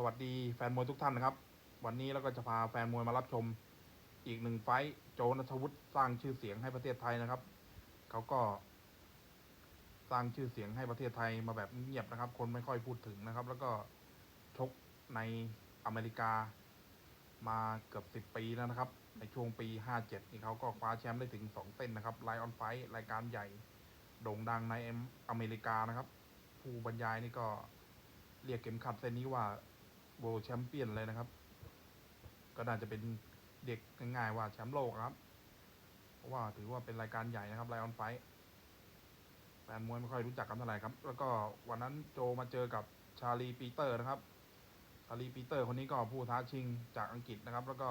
สวัสดีแฟนมวยทุกท่านนะครับ วันนี้เราก็จะพาแฟนมวยมารับชมอีกหนึ่งไฟ์โจนัทวุฒิสร้างชื่อเสียงให้ประเทศไทยนะครับ เขาก็ สร้างชื่อเสียงให้ประเทศไทยมาแบบเงียบนะครับ คนไม่ค่อยพูดถึงนะครับ แล้วก็ชกในอเมริกามาเกือบสิบปีแล้วนะครับ ในช่วงปี 57 นี่เขาก็คว้าแชมป์ได้ถึง 2 เส้นนะครับไลออนไฟรายการใหญ่โด่งดังในอเมริกานะครับ ผู้บรรยายนี่ก็เรียกเข็มขัดเส้นนี้ว่า World Champion เลยนะครับ ก็น่าจะเป็นเด็กง่ายๆว่าแชมป์โลกครับ เพราะว่าถือว่าเป็นรายการใหญ่นะครับไลออนไฟแฟนมวยไม่ค่อยรู้จักกันเท่าไหร่ครับ แล้วก็วันนั้นโจมาเจอกับชาลีปีเตอร์นะครับ ชาลีปีเตอร์คนนี้ก็ผู้ท้าชิงจากอังกฤษนะครับ แล้วก็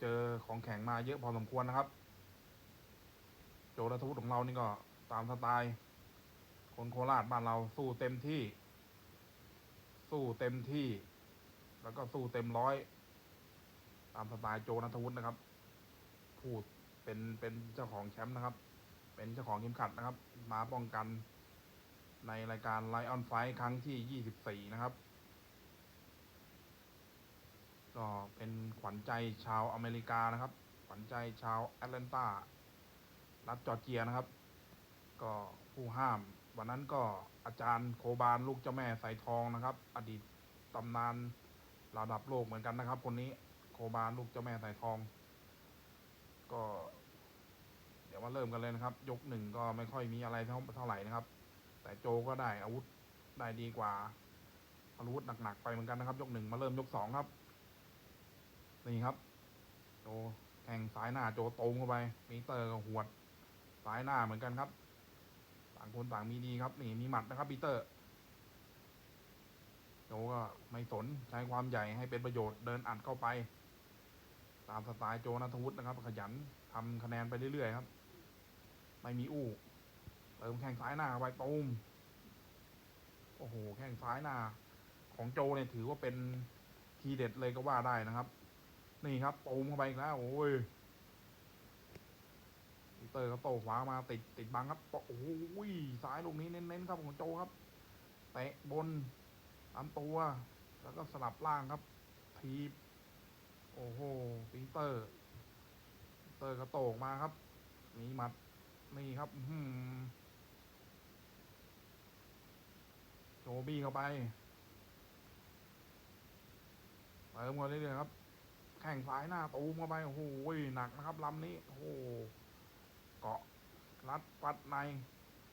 เจอของแข็งมาเยอะพอสมควรนะครับ โจรัทวุฒิของเรานี่ก็ตามสไตล์คนโคราชบ้านเราสู้เต็มที่ สู้เต็มที่ แล้วก็สู้เต็มร้อย ตามสไตล์โจนัทวุฒินะครับ พูดเป็นเป็นเจ้าของแชมป์นะครับ เป็นเจ้าของเข็มขัดนะครับ มาป้องกันในรายการไลออนไฟครั้งที่ 24 นะครับ ก็เป็นขวัญใจชาวอเมริกานะครับ ขวัญใจชาวแอตแลนตารัฐจอร์เจียนะครับ ก็ผู้ห้าม วันนั้นก็อาจารย์โคบานลูกเจ้าแม่สายทองนะครับ อดีตตำนานระดับโลกเหมือนกันนะครับ คนนี้โคบานลูกเจ้าแม่สายทอง ก็ เดี๋ยวมาเริ่มกันเลยนะครับ ยกหนึ่งก็ไม่ค่อยมีอะไรเท่าเท่าไหร่นะครับ แต่โจก็ได้อาวุธได้ดีกว่าอาวุธหนักๆไปเหมือนกันนะครับ ยกหนึ่งมาเริ่มยกสองครับนี่ครับ โจแข่งสายหน้าโจตรงเข้าไปมิเตอร์ก็หวดสายหน้าเหมือนกันครับางคนต่างมีดีครับนี่มีหมัดนะครับปีเตอร์โจก็ไม่สนใช้ความใหญ่ให้เป็นประโยชน์เดินอัดเข้าไป ตามสไตล์โจนัทวุฒินะครับ ขยันทำคะแนนไปเรื่อยๆครับ ไม่มีอู้เติมแข้งซ้ายหน้าเข้าไปตูมโอ้โหแข้งซ้ายหน้า ของโจเนี่ยถือว่าเป็นทีเด็ดเลยก็ว่าได้นะครับ นี่ครับตูมเข้าไปอีกแล้วโอ้ย ปีเตอร์ก็โต้ขวามาติดติดบังครับโอ้โหซ้ายลูกนี้เน้นๆครับของโจครับเตะบนลำตัว แล้วก็สลับล่างครับ ทีบโอ้โหปีเตอร์เตอร์ก็โตกมาครับ มีหมัดนี่ครับหือโจบี้เข้าไปเติมกันเรื่อยๆครับ แข่งซ้ายหน้าตูมเข้าไป โอ้โหหนักนะครับลำนี้ โอ้โห เกาะรัดฟัดใน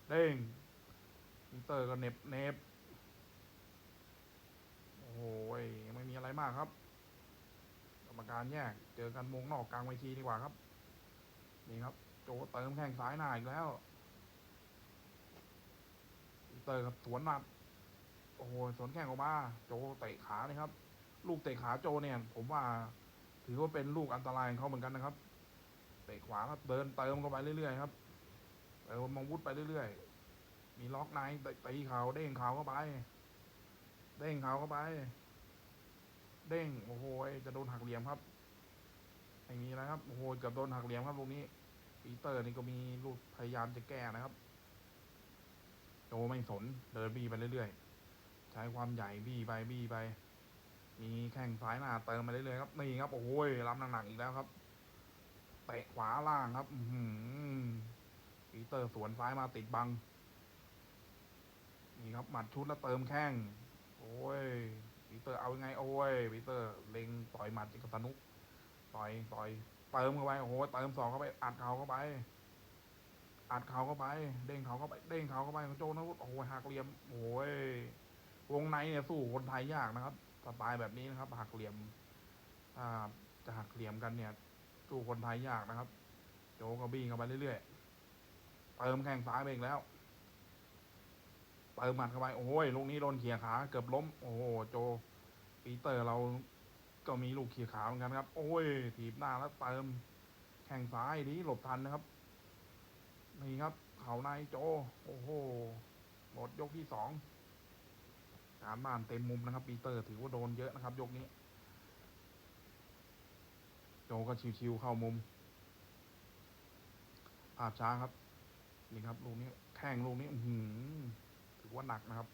เด้งปีเตอร์ก็เน็บเน็บโอ้โหไม่มีอะไรมากครับ กรรมการแยก เจอกันวงนอกกลางเวทีดีกว่าครับ นี่ครับ โจเติมแข้งซ้ายหน้าอีกแล้วปีเตอร์กับสวนหนัดโอ้โหสวนแข้งออกมา โจเตะขาเลยครับ ลูกเตะขาโจเนี่ย ผมว่า ถือว่าเป็นลูกอันตรายของเขาเหมือนกันนะครับ ตะขวาครับเดินเติมเข้าไปเรื่อยๆครับเติมมังวุธไปเรื่อยๆ มีล็อกในตีเข่าเด้งเข่าเข้าไป เด้งเข่าเข้าไป เด้งโอ้โหจะโดนหักเหลี่ยมครับไม่มีนะครับโอ้โหเกือบโดนหักเหลี่ยมครับลูกนี้ปีเตอร์นี่ก็มีลูกพยายามจะแก้นะครับโจไม่สนเดินบี้ไปเรื่อยๆ ใช้ความใหญ่บี้ไปบี้ไป มีแข้งซ้ายหน้าเติมมาเรื่อยๆครับนี่ครับโอ้โหรับหนักๆอีกแล้วครับ ตะขวาล่างครับ อืปีเตอร์สวนซ้ายมาติดบัง นี่ครับ หมัดชุดแล้วเติมแข้ง โอ้ยปีเตอร์เอาไง โอ้ยปีเตอร์เล็งต่อยหมัดจิกบสนุก ต่อยต่อยเติมเข้าไป โอ้โหเติมสองเข้าไป อัดเข่าเข้าไป อัดเข่าเข้าไป เด้งเข่าเข้าไป เด้งเข่าเข้าไปโจนะโอ้โหหักเหลี่ยม โอ้ยวงในเนี่ยสู้คนไทยยากนะครับสไตล์แบบนี้นะครับหักเหลี่ยมถ้าจะหักเหลี่ยมกันเนี่ย สู้คนไทยยากนะครับ โจก็บี้เข้าไปเรื่อยๆ เติมแข้งซ้ายไปอีกแล้ว เติมหมัดเข้าไป โอ้ยลูกนี้โดนเขี่ยขา เกือบล้ม โอ้โห โจ ปีเตอร์เราก็มีลูกเขี่ยขาเหมือนกันครับ โอ้ย ถีบหน้าแล้วเติมแข้งซ้ายดีหลบทันนะครับ นี่ครับ เข่าในโจ โอ้โห หมดยกที่สองการบ้านเต็มมุมนะครับ ปีเตอร์ถือว่าโดนเยอะนะครับ ยกนี้ จก็ชิวๆเข้ามุม ภาพช้าครับ นี่ครับลูกนี้แข้งลูกนี้หือถือว่าหนักนะครับ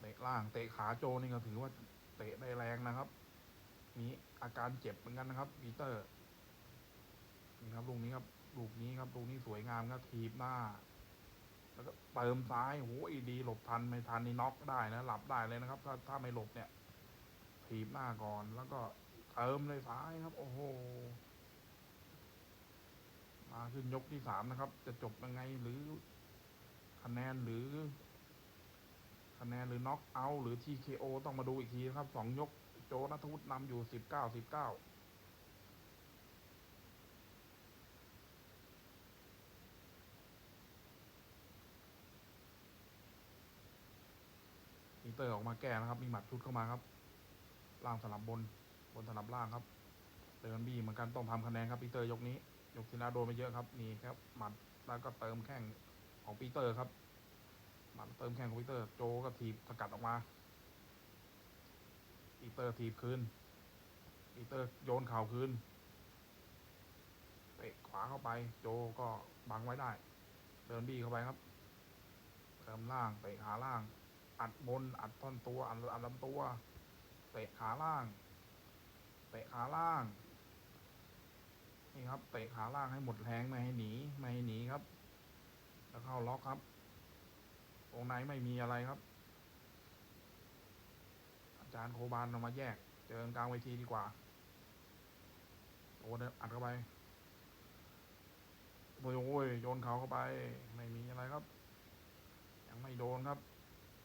เตะล่าง เตะขาโจนี่ก็ถือว่าเตะได้แรงนะครับ มีอาการเจ็บเหมือนกันนะครับปีเตอร์ นี่ครับลูกนี้ครับลูกนี้ครับลูกนี้สวยงามครับทีบหน้า แล้วก็เติมซ้ายโอ้ยดีหลบทันไม่ทันนี่น็อกได้นะหลับได้เลยนะครับ ถ้าถ้าไม่หลบเนี่ย ทีบหน้าก่อน แล้วก็เติมเลยซ้ายครับ โอ้โห มาขึ้นยกที่สามนะครับ จะจบยังไงหรือคะแนนหรือ คะแนนหรือน็อกเอาหรือ TKO ต้องมาดูอีกทีนะครับสองยกโจนัทวุฒินำอยู่สิบเก้าสิบเก้าปีเตอร์ออกมาแก้นะครับ มีหมัดชุดเข้ามาครับ ล่างสลับบน บนสลับล่างครับเดินบี้เหมือนกันต้องทำคะแนนครับปีเตอร์ยกนี้ ยกที่แล้วโดนไปเยอะครับนี่ครับหมัดแล้วก็เติมแข้งของปีเตอร์ครับหมัดเติมแข้งของปีเตอร์โจก็ถีบสกัดออกมาปีเตอร์ถีบคืนปีเตอร์โยนเข่าคืนเตะขวาเข้าไป โจก็บังไว้ได้เดินบี้เข้าไปครับเติมล่างเตะขาล่าง อัดบนอัดท่อนตัวอัดอัดลำตัว ตะขาล่าง เตะขาล่าง นี่ครับ เตะขาล่างให้หมดแรงไม่ให้หนีไม่ให้หนีครับ แล้วเข้าล็อกครับวงในไม่มีอะไรครับ อาจารย์โคบานเอามาแยก เจอกลางเวทีดีกว่าโอ้เดินอัดเข้าไปโอ้ยโอ้ยโยนเขาเข้าไป ไม่มีอะไรครับ ยังไม่โดนครับ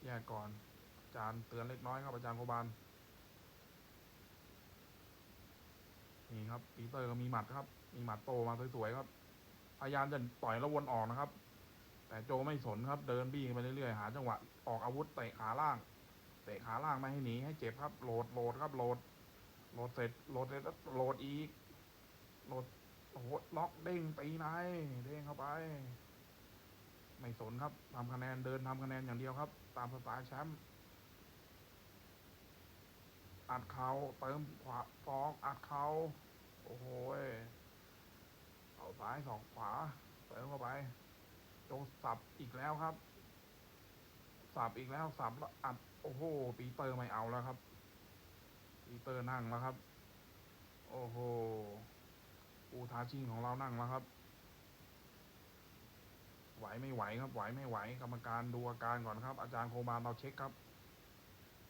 แยกก่อน อาจารย์เตือนเล็กน้อยครับอาจารย์โคบาน นี่ครับปีเตอร์ก็มีหมัดครับ มีหมัดโตมาสวยๆครับ พยายามจะต่อยแล้ววนออกนะครับ แต่โจไม่สนครับ เดินบี้ไปเรื่อยๆ หาจังหวะออกอาวุธเตะขาล่าง เตะขาล่างไม่ให้หนีให้เจ็บครับโหลดโหลดครับโหลดโหลดเสร็จโหลดเสร็จแล้วโหลดอีกโหลดโอ้โหล็อกเด้งตีในเด้งเข้าไป ไม่สนครับทำคะแนนเดินทำคะแนนอย่างเดียวครับ ตามสไตล์แชมป์ อัดเขาเติมขวาฟอกอัดเขาโอ้โหเอาซ้ายสองขวาเติมเข้าไปโจสับอีกแล้วครับ สับอีกแล้วสับแล้วอัดโอ้โหปีเตอร์ไม่เอาแล้วครับ ปีเตอร์นั่งแล้วครับ โอ้โหปูทาชิงของเรานั่งแล้วครับไหวไม่ไหวครับ ไหวไม่ไหวกรรมการดูอาการก่อนครับ อาจารย์โคบานเราเช็คครับ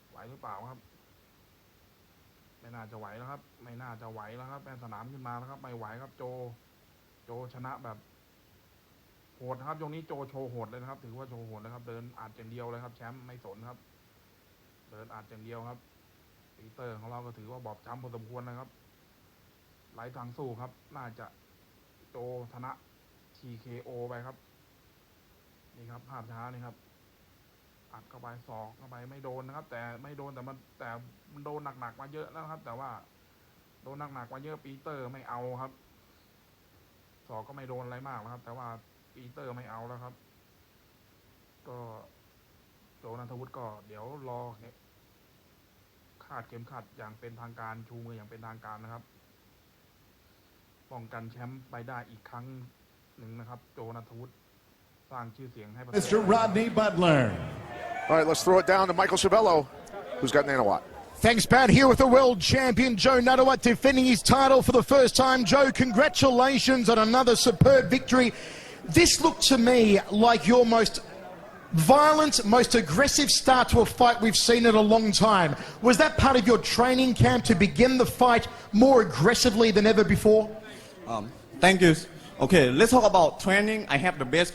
ไหวหรือเปล่าครับ ไม่น่าจะไหวแล้วครับ ไม่น่าจะไหวแล้วครับแม่สนามขึ้นมาแล้วครับ ไม่ไหวครับโจ โจชนะแบบ โหดครับยกนี้โจโชว์โหดเลยนะครับ ถือว่าโชว์โหดนะครับ เดินอัดอย่างเดียวเลยครับ แชมป์ไม่สนครับ เดินอัดอย่างเดียวครับปีเตอร์ของเราก็ถือว่าบอบช้ำพอสมควรนะครับไหลทางสู้ครับ น่าจะโจชนะ TKO ไปครับ นี่ครับภาพช้านี่ครับ อัดเข้าไปศอกเข้าไปไม่โดนนะครับ แต่ไม่โดนแต่มันแต่มันโดนหนักๆมาเยอะแล้วนะครับ แต่ว่า โดนหนักๆมาเยอะปีเตอร์ไม่เอาครับศอกก็ไม่โดนอะไรมากนะครับ แต่ว่าปีเตอร์ไม่เอาแล้วครับ ก็โจนันทวุฒิก็เดี๋ยวรอคาดเข็มขัดอย่างเป็นทางการชูมืออย่างเป็นทางการนะครับป้องกันแชมป์ไปได้อีกครั้งหนึ่งนะครับ โจนันทวุฒิสร้างชื่อเสียงให้ประเทศ Mr. Rodney Butler. All right, let's throw it down to Michael Civello, who's got Nanawatt. Thanks, Pat. Here with the world champion Joe Nuttawat defending his title for the first time. Joe, congratulations on another superb victory. This looked to me like your most violent, most aggressive start to a fight we've seen in a long time. Was that part of your training camp to begin the fight more aggressively than ever before? Um, thank you. Okay, let's talk about training. I have the best